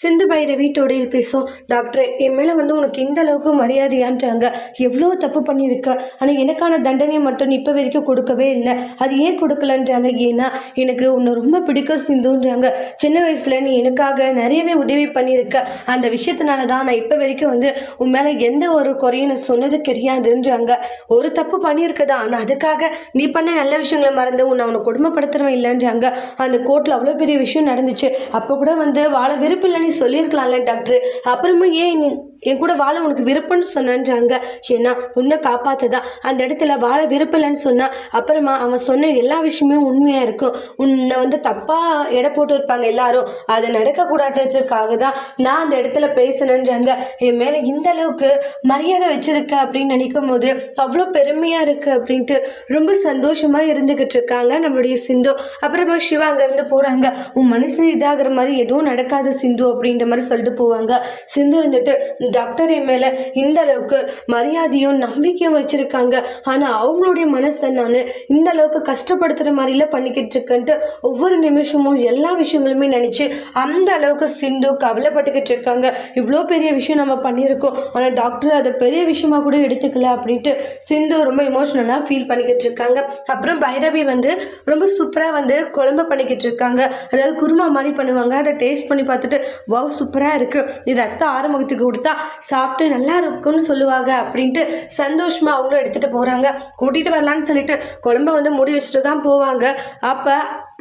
சிந்து பைரவி வீட்டோடைய பேசும். டாக்டர் என் மேலே வந்து உனக்கு இந்த அளவுக்கு மரியாதையான்றாங்க. எவ்வளோ தப்பு பண்ணியிருக்க? ஆனால் எனக்கான தண்டனையை மட்டும் நீ இப்போ வரைக்கும் கொடுக்கவே இல்லை. அது ஏன் கொடுக்கலன்றாங்க? ஏன்னா எனக்கு உன்னை ரொம்ப பிடிக்கும் சிந்துன்றாங்க. சின்ன வயசில் நீ எனக்காக நிறையவே உதவி பண்ணியிருக்க. அந்த விஷயத்தினால தான் நான் இப்போ வரைக்கும் வந்து உன் மேலே எந்த ஒரு குறையும் நான் சொன்னது கிடையாதுன்றாங்க. ஒரு தப்பு பண்ணியிருக்கதா? ஆனால் அதுக்காக நீ பண்ண நல்ல விஷயங்களை மறந்து உன்னை அவனை கொடுமைப்படுத்துறவன் இல்லைன்றாங்க. அந்த கோர்ட்டில் அவ்வளோ பெரிய விஷயம் நடந்துச்சு. அப்போ கூட வந்து வாழ விருப்பம் நீ சொல்லியிருக்கலாம்ல டாக்டர். அப்புறமா ஏன் நீ என் கூட வாழ உனக்கு விருப்பம்னு சொன்னான்றாங்க. ஏன்னா உன்னை காப்பாத்ததா? அந்த இடத்துல வாழ விருப்பலைன்னு சொன்னால் அப்புறமா அவன் சொன்ன எல்லா விஷயமும் உண்மையாக இருக்கும். உன்னை வந்து தப்பாக எடை போட்டு இருப்பாங்க எல்லாரும். அது நடக்கக்கூடாதுன்றதுக்காக தான் நான் அந்த இடத்துல பேசினேன்றாங்க. என் மேலே இந்த அளவுக்கு மரியாதை வச்சுருக்க அப்படின்னு நினைக்கும் போது அவ்வளோ பெருமையாக இருக்குது அப்படின்ட்டு ரொம்ப சந்தோஷமாக இருந்துக்கிட்டு இருக்காங்க நம்மளுடைய சிந்து. அப்புறமா சிவா அங்கேருந்து போகிறாங்க உன் மனசு இதாகிற மாதிரி எதுவும் நடக்காது சிந்து அப்படின்ற மாதிரி சொல்லிட்டு போவாங்க. சிந்து இருந்துட்டு டாக்டர் என் மேலே இந்த அளவுக்கு மரியாதையும் நம்பிக்கையும் வச்சுருக்காங்க. ஆனால் அவங்களுடைய மனசை நான் இந்த அளவுக்கு கஷ்டப்படுத்துகிற மாதிரிலாம் பண்ணிக்கிட்டு இருக்கேன்ட்டு ஒவ்வொரு நிமிஷமும் எல்லா விஷயங்களுமே நினச்சி அந்த அளவுக்கு சிந்து கவலைப்பட்டுக்கிட்டு இருக்காங்க. இவ்வளோ பெரிய விஷயம் நம்ம பண்ணியிருக்கோம். ஆனால் டாக்டர் அதை பெரிய விஷயமா கூட எடுத்துக்கல அப்படின்ட்டு சிந்து ரொம்ப இமோஷனலாக ஃபீல் பண்ணிக்கிட்டு இருக்காங்க. அப்புறம் பைரவி வந்து ரொம்ப சூப்பராக வந்து குழம்பு பண்ணிக்கிட்டு இருக்காங்க. அதாவது குருமா மாதிரி பண்ணுவாங்க. அதை டேஸ்ட் பண்ணி பார்த்துட்டு வவ் சூப்பராக இருக்குது இது அத்தை ஆரம்பத்துக்கு கொடுத்தா சாப்பிட்டு நல்லா இருக்கும்னு சொல்லுவாங்க அப்படின்ட்டு சந்தோஷமா அவங்களும் எடுத்துகிட்டு போகிறாங்க கூட்டிகிட்டு வரலான்னு சொல்லிட்டு குழம்ப வந்து முடி வச்சுட்டு தான் போவாங்க. அப்போ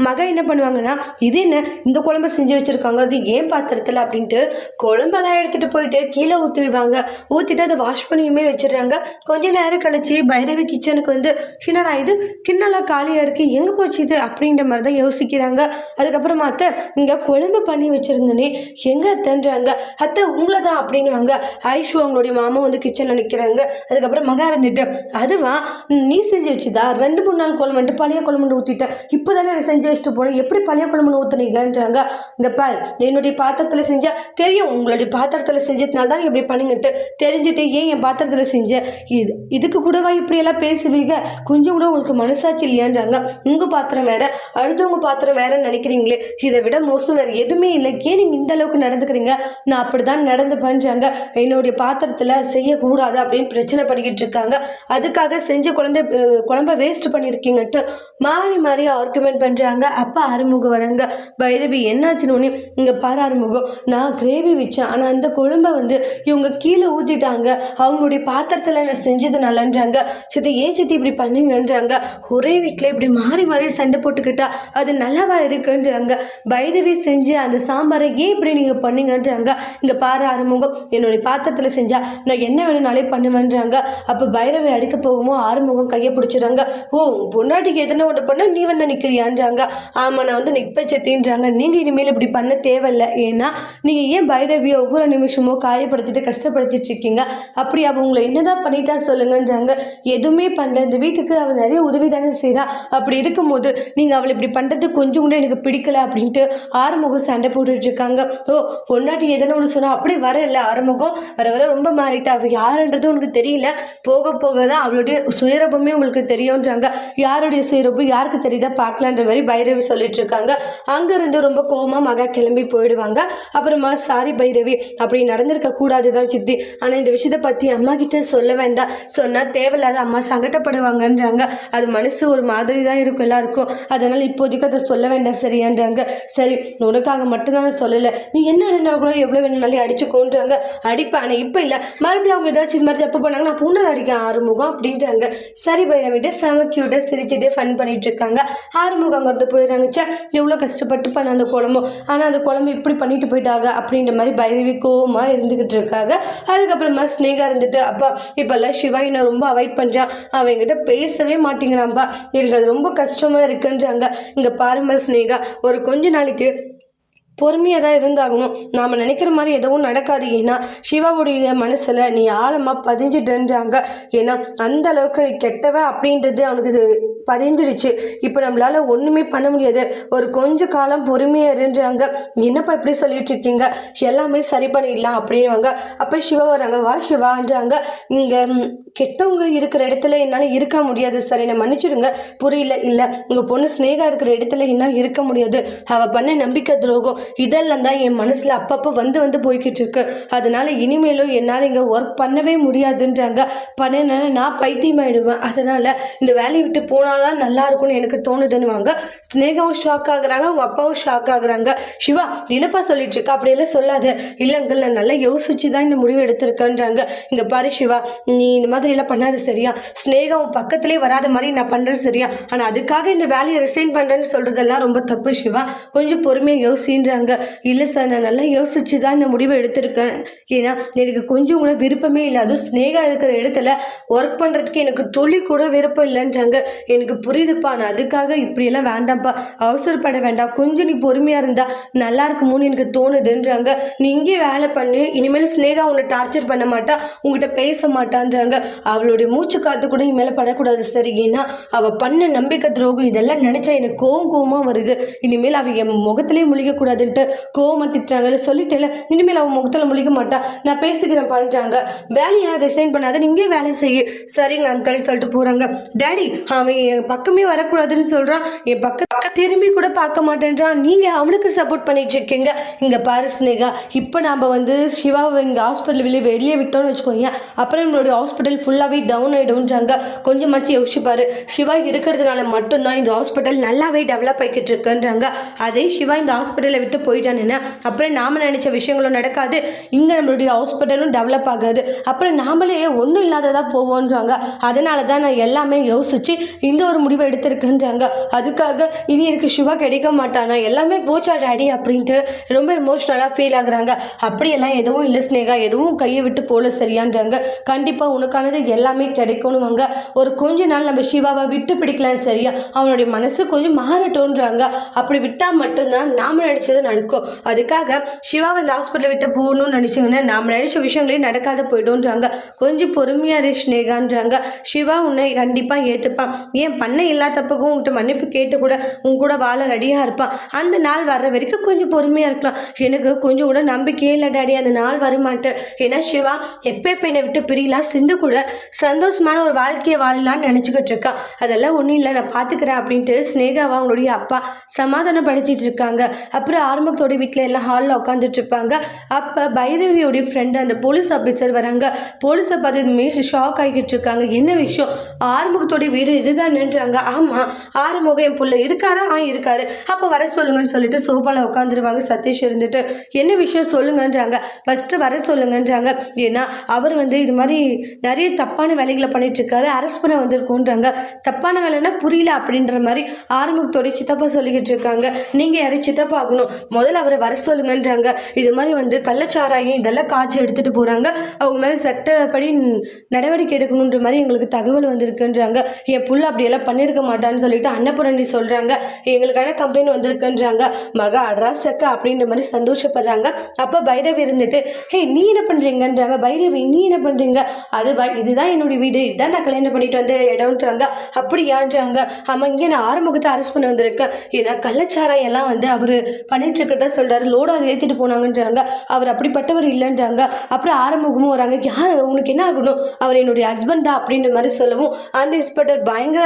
மக என்ன பண்ணுவாங்கன்னா இது என்ன? இந்த குழம்பு செஞ்சு வச்சுருக்காங்க. அது ஏன் பாத்திரத்தில்? அப்படின்ட்டு குழம்பெல்லாம் எடுத்துகிட்டு போயிட்டு கீழே ஊற்றிடுவாங்க ஊற்றிட்டு அதை வாஷ் பண்ணியுமே வச்சிடுறாங்க. கொஞ்ச நேரம் கழிச்சு பைரவி கிச்சனுக்கு வந்து என்னடா இது? கிண்ணெல்லாம் காலியாக இருக்குது எங்கே போச்சு இது? அப்படின்ற மாதிரி தான் யோசிக்கிறாங்க. அதுக்கப்புறமா அத்தை இங்கே குழம்பு பண்ணி வச்சுருந்தனே. எங்கே அத்தைன்றாங்க. அத்தை உங்களை தான் அப்படின்னுவாங்க ஐஷு அவங்களுடைய மாமா வந்து கிச்சனில் நிற்கிறாங்க. அதுக்கப்புறம் மகா இருந்துட்டு அதுவா நீ செஞ்சு வச்சுதா? ரெண்டு மூணு நாள் குழம்பு வந்துட்டு பழைய குழம்புன்னு ஊற்றிட்டேன் இப்போ தானே நான் செஞ்சு வச்சுட்டு போனேன். எப்படி பழைய குழம்புன்னு ஊற்றுனீங்கன்றாங்க இந்த பார் என்னுடைய பாத்திரத்தில் செஞ்சால் தெரியும். உங்களுடைய பாத்திரத்தில் செஞ்சதுனால தான் இப்படி பண்ணுங்கட்டு தெரிஞ்சுட்டு ஏன் என் பாத்திரத்தில் செஞ்ச? இது இதுக்கு கூடவா இப்படியெல்லாம் பேசுவீங்க? கொஞ்சம் கூட உங்களுக்கு மனசாட்சி இல்லையான்றாங்க. உங்கள் பாத்திரம் வேற அடுத்தவங்க பாத்திரம் வேறன்னு நினைக்கிறீங்களே. இதை விட மோசம் வேறு எதுவுமே இல்லை. ஏன் நீங்கள் இந்த அளவுக்கு நடந்துக்கிறீங்க? நான் அப்படி தான் நடந்து பண்ணுறாங்க என்னுடைய பாத்திரத்தில் செய்யக்கூடாது அப்படின்னு பிரச்சனை பண்ணிக்கிட்டு இருக்காங்க. அதுக்காக செஞ்ச குழந்தை குழம்ப வேஸ்ட் பண்ணியிருக்கீங்கன்ட்டு மாறி மாறி ஆர்குமெண்ட் பண்ணுறாங்க அப்போ ஆறுமுகம் வராங்க பைரவி என்னாச்சுன்னு உடனே இங்கே பாரு ஆறுமுகம் நான் கிரேவி வச்சேன். ஆனால் அந்த குழம்ப வந்து இவங்க கீழே ஊற்றிட்டாங்க அவங்களுடைய பாத்திரத்தில் நான் செஞ்சது நல்லான்றாங்க சித்தி ஏன் சித்தி இப்படி பண்ணீங்கன்றாங்க. ஒரே வீட்டில் இப்படி மாறி மாறி சண்டை போட்டுக்கிட்டா அது நல்லாவா இருக்குன்றாங்க. பைரவி செஞ்சு அந்த சாம்பாரை ஏன் இப்படி நீங்கள் பண்ணீங்கன்றாங்க. இங்கே பாரு என்ன என்னுடைய பாத்திரத்தில் செஞ்சா நான் என்ன வேணும்னாலே பண்ணுவேன்றாங்க. அப்போ பைரவை அடிக்க போகுமோ ஆறுமுகம் கையை பிடிச்சிடுறாங்க. ஓ உன் பொண்டாட்டிக்கு எதனா ஒன்று பண்ணால் நீ வந்து நிற்கிறியான்றாங்க ஆமாம் நான் வந்து நிற்ப செத்தின்றாங்க நீங்கள் இனிமேல் இப்படி பண்ண தேவையில்லை. ஏன்னா நீங்கள் ஏன் பைரவியை ஒவ்வொரு நிமிஷமோ காயப்படுத்திட்டு கஷ்டப்படுத்திட்டு இருக்கீங்க? அப்படி அவ உங்களை என்னதான் பண்ணிட்டா சொல்லுங்கன்றாங்க. எதுவுமே பண்ணல. இந்த வீட்டுக்கு அவள் நிறைய உதவி தானே செய்கிறா அப்படி இருக்கும்போது நீங்கள் அவளை இப்படி பண்ணுறது கொஞ்சம் கூட எனக்கு பிடிக்கல அப்படின்ட்டு ஆறுமுகம் சண்டை போட்டுட்டு இருக்காங்க. ஓ பொண்டாட்டி எதனா ஒன்று சொன்னால் அப்படி வரல ஆறுமுகம். வர வர ரொம்ப மாறிட்டா அவள் யாருன்றது உனக்கு தெரியல. போக போக தான் அவளுடைய சுயரபமே உங்களுக்கு தெரியும்ன்றாங்க. யாருடைய சுயரபம் யாருக்கு தெரியுதா பார்க்கலான்ற மாதிரி பைரவி சொல்லிட்டு இருக்காங்க. அங்கேருந்து ரொம்ப கோபமாக மகா கிளம்பி போயிடுவாங்க. அப்புறமா சாரி பைரவி அப்படி நடந்திருக்க கூடாது தான் சித்தி. ஆனால் இந்த விஷயத்தை பற்றி அம்மா கிட்ட சொல்ல வேண்டாம். சொன்னால் தேவையில்லாத அம்மா சங்கடப்படுவாங்கன்றாங்க. அது மனசு ஒரு மாதிரி தான் இருக்கும் எல்லாருக்கும். அதனால் இப்போதைக்கு அதை சொல்ல வேண்டாம் சரியான்றாங்க. சரி உனக்காக மட்டும்தான் சொல்லலை. நீ என்ன வேணும்னா கூட எவ்வளோ வேணும்னாலும் அடிச்சுக்கோன்றாங்க. அடிப்பேன். ஆனால் இப்போ இல்லை. மறுபடியும் அவங்க ஏதாச்சும் இது மாதிரி தப்பு பண்ணாங்க நான் பொண்ணு அடிக்க ஆறுமுகம் அப்படின்றாங்க. சரி பைரவிட்டு செம க்யூட்டாக சிரிச்சுட்டு ஃபன் பண்ணிட்டு இருக்காங்க. ஆறுமுகம் அங்கிருந்து போயிடுறாங்க. சே எவ்வளோ கஷ்டப்பட்டு பண்ண அந்த குழம்பு. ஆனால் அந்த குழம்பு இப்படி பண்ணிட்டு போயிட்டாங்க அப்படின்ற மாதிரி பைரவி கோவமாக இருந்துக்கிட்டு இருக்காங்க. அதுக்கப்புறமா ஸ்னேகா இருந்துட்டு அப்பா இப்போல்லாம் சிவா என்னை ரொம்ப அவாய்ட் பண்ணுறான் அவன் என்கிட்ட பேசவே மாட்டேங்கிறான்ப்பா எனக்கு அது ரொம்ப கஷ்டமாக இருக்குன்றாங்க. இங்கே பாருமா ஸ்னேகா ஒரு கொஞ்ச நாளைக்கு பொறுமையாக தான் இருந்தாகணும். நாம் நினைக்கிற மாதிரி எதுவும் நடக்காது. ஏன்னா சிவாவுடைய மனசில் நீ ஆழமாக பதிஞ்சிட்டுன்றாங்க. ஏன்னா அந்த அளவுக்கு நீ கெட்டவ அப்படின்றது அவனுக்கு இது பதிஞ்சிருச்சு இப்போ நம்மளால் ஒன்றுமே பண்ண முடியாது. ஒரு கொஞ்ச காலம் பொறுமையாக இருந்தாங்க என்னப்பா இப்படி சொல்லிட்டு இருக்கீங்க? எல்லாமே சரி பண்ணிடலாம் அப்படின்வாங்க அப்போ சிவா வராங்க. வா சிவான்றாங்க. இங்கே கெட்டவங்க இருக்கிற இடத்துல என்னால் இருக்க முடியாது. சார் என்னை மன்னிச்சிடுங்க. புரியல. இல்லை உங்கள் பொண்ணு ஸ்னேகா இருக்கிற இடத்துல என்னால் இருக்க முடியாது. அவள் பண்ண நம்பிக்கை துரோகம். இதெல்லாம் தான் என் மனசில் அப்பப்போ வந்து வந்து போய்கிட்டு இருக்கு. அதனால இனிமேலும் என்னால் இங்கே ஒர்க் பண்ணவே முடியாதுன்றாங்க. பண்ணினா நான் பைத்தியமாயிடுவேன். அதனால் இந்த வேலையை விட்டு போனாதான் நல்லா இருக்கும்னு எனக்கு தோணுதுன்னுவாங்க. ஸ்னேகாவும் ஷாக் ஆகுறாங்க. அவங்க அப்பாவும் ஷாக் ஆகுறாங்க. சிவா என்னப்பா சொல்லிட்டு இருக்க? அப்படியெல்லாம் சொல்லாது. இல்லைங்கள் நான் நல்லா யோசிச்சு தான் இந்த முடிவு எடுத்திருக்கேன்றாங்க. இங்கே பாரு சிவா நீ இந்த மாதிரி எல்லாம் பண்ணாது சரியா? ஸ்னேகா உன் பக்கத்திலே வராத மாதிரி நான் பண்றது சரியா? ஆனா அதுக்காக இந்த வேலையை ரிசைன் பண்றேன்னு சொல்றதெல்லாம் ரொம்ப தப்பு சிவா. கொஞ்சம் பொறுமையாக யோசின்றாங்க இல்லை சார் நான் நல்லா யோசிச்சு தான் இந்த முடிவை எடுத்திருக்கேன். ஏன்னா எனக்கு கொஞ்சம் கூட விருப்பமே இல்லை. அதுவும் ஸ்னேகா இருக்கிற இடத்துல ஒர்க் பண்ணுறதுக்கு எனக்கு துளி கூட விருப்பம் இல்லைன்றாங்க. எனக்கு புரியுதுப்பா. நான் அதுக்காக இப்படியெல்லாம் வேண்டாம்ப்பா. அவசரப்பட வேண்டாம். கொஞ்சம் நீ பொறுமையாக இருந்தா நல்லா இருக்குமோன்னு எனக்கு தோணுதுன்றாங்க. நீ இங்கே வேலை பண்ணு. இனிமேல் ஸ்னேகா உன்னை டார்ச்சர் பண்ண மாட்டா. உங்ககிட்ட பேச மாட்டான்றாங்க. அவளுடைய மூச்சு காத்து கூட இனிமேல் படக்கூடாது சரி ஏன்னா அவள் பண்ண நம்பிக்கை துரோகம் இதெல்லாம் நினச்சா எனக்கு கோவம் கோவமாக வருது. இனிமேல் அவள் என் முகத்திலே முழிக்கக்கூடாதுன்ட்டு கோவமாக திட்டுறாங்க சொல்லிட்டேல இனிமேல் அவன் முகத்தில் முழிக்க மாட்டா. நான் பேசிக்கிறேன் பண்ணுறாங்க வேலையெல்லாம் ரிசைன் பண்ணாத நீங்கள் வேலை செய்ய. சரிங்க அங்கிள்னு சொல்லிட்டு போகிறாங்க டேடி அவன் என் பக்கமே வரக்கூடாதுன்னு சொல்கிறான் என் பக்க பக்கம் திரும்பி கூட பார்க்க மாட்டேன்றான். நீங்கள் அவனுக்கு சப்போர்ட் பண்ணிட்டு இருக்கீங்க. இங்கே பாரு ஸ்னேகா இப்போ நாம் வந்து சிவாவை இங்கே ஹாஸ்பிட்டல் வெளியே வெளியே விட்டோம்னு வச்சுக்கோங்க அப்புறம் நம்மளுடைய ஹாஸ்பிட்டல் ஃபுல்லாகவே டவுன் ஆகிடும்ன்றாங்க கொஞ்சமாச்சு யோசிப்பார் சிவா இருக்கிறதுனால மட்டும்தான் இந்த ஹாஸ்பிட்டல் நல்லாவே டெவலப் ஆகிக்கிட்டு இருக்குன்றாங்க. அதே சிவா இந்த ஹாஸ்பிட்டலை விட்டு போயிட்டானுன்னா அப்புறம் நாம நினச்ச விஷயங்களும் நடக்காது. இங்கே நம்மளுடைய ஹாஸ்பிட்டலும் டெவலப் ஆகாது. அப்புறம் நாமளே ஒன்றும் இல்லாததாக போவோன்றாங்க. அதனால தான் நான் எல்லாமே யோசிச்சு இந்த ஒரு முடிவை எடுத்திருக்கேன்றாங்க. அதுக்காக இனி எனக்கு சிவா கிடைக்க மாட்டானா? எல்லாமே போச்சா டாடி அப்படின்ட்டு ரொம்ப எமோஷ்னலாக ஃபீல் ஆகுறாங்க. அப்படியெல்லாம் எதுவும் இல்லை ஸ்னேகா எதுவும் கையை விட்டு போல சரியான்றாங்க. கண்டிப்பாக உனக்கானது எல்லாமே கிடைக்கணுவாங்க ஒரு கொஞ்ச நாள் நம்ம சிவாவை விட்டு பிடிக்கலாம் சரியா? அவனுடைய மனசு கொஞ்சம் மாறட்டோன்றாங்க அப்படி விட்டால் மட்டும்தான் நாம நினச்சது நடக்கும். அதுக்காக சிவா வந்து ஹாஸ்பிட்டலை விட்டு போகணும்னு நினச்சிங்கன்னா நாம் நினச்ச விஷயங்களே நடக்காத போய்டும்ன்றாங்க. கொஞ்சம் பொறுமையாக இரு ஸ்னேகான்றாங்க. சிவா உன்னை கண்டிப்பாக ஏற்றுப்பான் ஏன் பண்ண எல்லா தப்புக்கும் உங்கள்கிட்ட மன்னிப்பு கேட்டு கூட உன் கூட வாழ ரெடியாக இருப்பான். அந்த நாள் வர்ற வரைக்கும் கொஞ்சம் பொறுமையாக இருக்கலாம். எனக்கு கொஞ்சம் கூட நம்பிக்கையே இல்லை டாடி அந்த நாள் வரமாட்டேன் ஏன்னா சிவா எப்போ எப்போ என்னை விட்டு பிரியலாம். சிந்து கூட சந்தோஷமான ஒரு வாழ்க்கையை வாழலாம்னு நினச்சிக்கிட்டு இருக்கான் அதெல்லாம் ஒன்றும் இல்லை நான் பார்த்துக்கிறேன் அப்படின்ட்டு ஸ்னேகாவா அவங்களுடைய அப்பா சமாதானப்படுத்திட்டு இருக்காங்க. அப்புறம் ஆரம்பத்தோட வீட்டில் எல்லாம் ஹாலில் உட்காந்துட்டு இருப்பாங்க. அப்போ பைரவியோடைய ஃப்ரெண்டு அந்த போலீஸ் ஆஃபீஸர் வராங்க. போலீஸை பார்த்து ஷாக் ஆகிக்கிட்டு இருக்காங்க. என்ன விஷயம்? ஆறுமுகத்தோடைய வீடு இதுதான்ன்றாங்க ஆமாம் ஆறுமுகம் என் பிள்ளை இருக்காரா? ஆ இருக்காரு. அப்போ வர சொல்லுங்கன்னு சொல்லிட்டு சோபாவில் உட்காந்துருவாங்க சதீஷ் இருந்துட்டு என்ன விஷயம் சொல்லுங்கன்றாங்க. ஃபஸ்ட்டு வர சொல்லுங்கன்றாங்க. ஏன்னா அவர் வந்து இது மாதிரி நிறைய தப்பான வேலைகளை பண்ணிட்டு இருக்காரு. அரெஸ்ட் பண்ண வந்திருக்கோன்றாங்க. தப்பான வேலைன்னா புரியல அப்படின்ற மாதிரி ஆறுமுகத்தோடைய சித்தப்பா சொல்லிக்கிட்டு இருக்காங்க. நீங்கள் யாரையும் சித்தப்பா ஆகணும். முதல்ல அவரை வர சொல்லுங்கன்றாங்க. இது மாதிரி வந்து கள்ளச்சாராயம் இதெல்லாம் காய்ச்சி எடுத்துகிட்டு போகிறாங்க அவங்க மேலே சட்டப்படி நடவடிக்கை எடுக்கணுன்ற மாதிரி எங்களுக்கு தகவல் வந்திருக்குன்றாங்க. என் புள்ள அப்படியெல்லாம் பண்ணியிருக்க மாட்டான்னு சொல்லிட்டு அன்னபூரணி சொல்கிறாங்க எங்களுக்கான கம்ப்ளைண்ட் வந்திருக்குன்றாங்க. மகா அட்ராசக்க அப்படின்ற மாதிரி சந்தோஷப்படுறாங்க. அப்போ பைரவி இருந்துட்டு ஹே நீ என்ன பண்ணுறீங்கன்றாங்க பைரவி நீ என்ன பண்ணுறீங்க அது இதுதான் என்னுடைய வீடு. இதுதான் நான் கல்யாணம் பண்ணிட்டு வந்த இடம்ன்றாங்க. அப்படியான்றாங்க. ஆமாம் இங்கே நான் ஆறுமுகத்தை அரெஸ்ட் பண்ண வந்திருக்கேன். ஏன்னா கள்ளச்சாராயெல்லாம் வந்து அவர் பண்ணிட்டு இருக்கிறதா சொல்கிறாரு லோடு அதை ஏற்றிட்டு போனாங்கன்றாங்க. அவர் அப்படிப்பட்டவர் இல்லைன்றாங்க. அப்புறம் ஆரம்பமும் வராங்க. யார் உனக்கு என்ன ஆகணும்? அவர் என்னுடைய ஹஸ்பண்ட் தான் அப்படின்ற மாதிரி சொல்லவும் அந்த இன்ஸ்பெக்டர் பயங்கர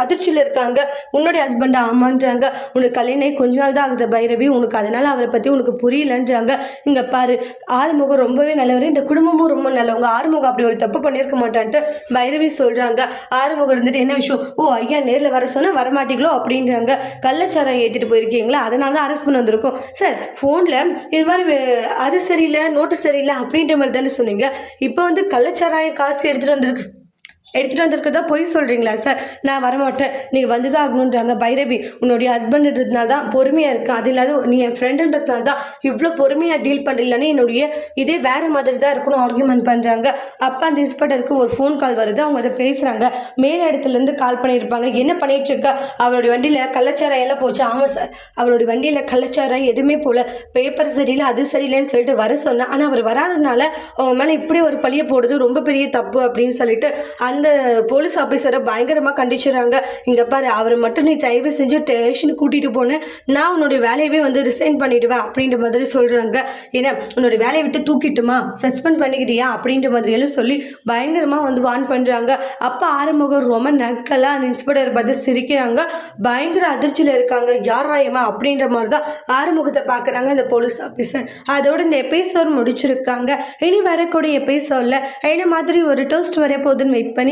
அதிர்ச்சியில் இருக்காங்க. உன்னுடைய ஹஸ்பண்டா ஆமான்றாங்க உனக்கு கல்யாணம் கொஞ்ச நாள் தான் ஆகுது பைரவி. உனக்கு அதனால அவரை பற்றி உனக்கு புரியலன்றாங்க. இங்கே பாரு ஆறுமுகம் ரொம்பவே நல்லவர். இந்த குடும்பமும் ரொம்ப நல்லவங்க. ஆறுமுகம் அப்படி ஒரு தப்பு பண்ணியிருக்க மாட்டான்ட்டு பைரவி சொல்கிறாங்க ஆறுமுகம் இருந்துட்டு என்ன விஷயம்? ஓ ஐயா நேரில் வர சொன்னால் வரமாட்டீங்களோ? அப்படின்றாங்க. கள்ளச்சாரம் ஏற்றிட்டு போயிருக்கீங்களா? அதனால தான் அரெஸ்ட் பண்ண வந்திருக்கோம். சார் ஃபோனில் இது மாதிரி அது சரியில்லை நோட்டு சரியில்லை அப்படின்ற மாதிரி தானே சொன்னீங்க. இப்போ வந்து கள்ளச்சாராயம் காசு எடுத்துகிட்டு வந்திருக்கு. எடுத்துகிட்டு வந்திருக்கிறதா பொய் சொல்கிறீங்களா சார் நான் வரமாட்டேன். நீங்கள் வந்து தான் ஆகணுன்றாங்க பைரவி உன்னுடைய ஹஸ்பண்ட்ன்றதுனால தான் பொறுமையாக இருக்கு அது இல்லாத நீ என் ஃப்ரெண்டுன்றதுனால தான் இவ்வளோ பொறுமையாக டீல் பண்ணுறீங்களானே என்னுடைய இதே வேறு மாதிரி தான் இருக்கணும் ஆர்கியூமெண்ட் பண்ணுறாங்க அப்போ அந்த இன்ஸ்பெக்டருக்கு ஒரு ஃபோன் கால் வருது. அவங்க அதை பேசுகிறாங்க மேல இடத்துலேருந்து கால் பண்ணியிருப்பாங்க. என்ன பண்ணிட்டு அவருடைய வண்டியில் கள்ளச்சாராயம் எல்லாம் போச்சு. ஆமாம் சார் அவருடைய வண்டியில் கள்ளச்சாராயம் எதுவுமே போல. பேப்பர் சரியில்லை அது சரியில்லைன்னு சொல்லிட்டு வர சொன்னேன். ஆனால் அவர் வராததுனால அவங்க மேலே இப்படி ஒரு பழியை போடுறது ரொம்ப பெரிய தப்பு அப்படின்னு சொல்லிட்டு அந்த அந்த போலீஸ் ஆஃபீஸரை பயங்கரமாக கண்டிச்சுறாங்க. இங்கே பாரு அவரை மட்டும் நீ தயவு செஞ்சு ஸ்டேஷனுக்கு கூட்டிகிட்டு போனேன் நான் உன்னோட வேலையவே வந்து ரிசைன் பண்ணிவிடுவேன் அப்படின்ற மாதிரி சொல்கிறாங்க ஏன்னா உன்னோட வேலையை விட்டு தூக்கிட்டுமா? சஸ்பெண்ட் பண்ணிக்கிட்டியா? அப்படின்ற மாதிரியெல்லாம் சொல்லி பயங்கரமாக வந்து வான் பண்ணுறாங்க அப்போ ஆறுமுகம் ரொம்ப நக்கலாக அந்த இன்ஸ்பெக்டர் பார்த்து சிரிக்கிறாங்க. பயங்கர அதிர்ச்சியில் இருக்காங்க. யார் ராயமா அப்படின்ற மாதிரி தான் ஆறுமுகத்தை பார்க்குறாங்க அந்த போலீஸ் ஆஃபீஸர் அதோட இந்த எபிசோட் முடிச்சிருக்காங்க. இனி வரக்கூடிய எபிசோடில் என்ன மாதிரி ஒரு டோஸ்ட் வர போகுதுன்னு வெயிட் பண்ணி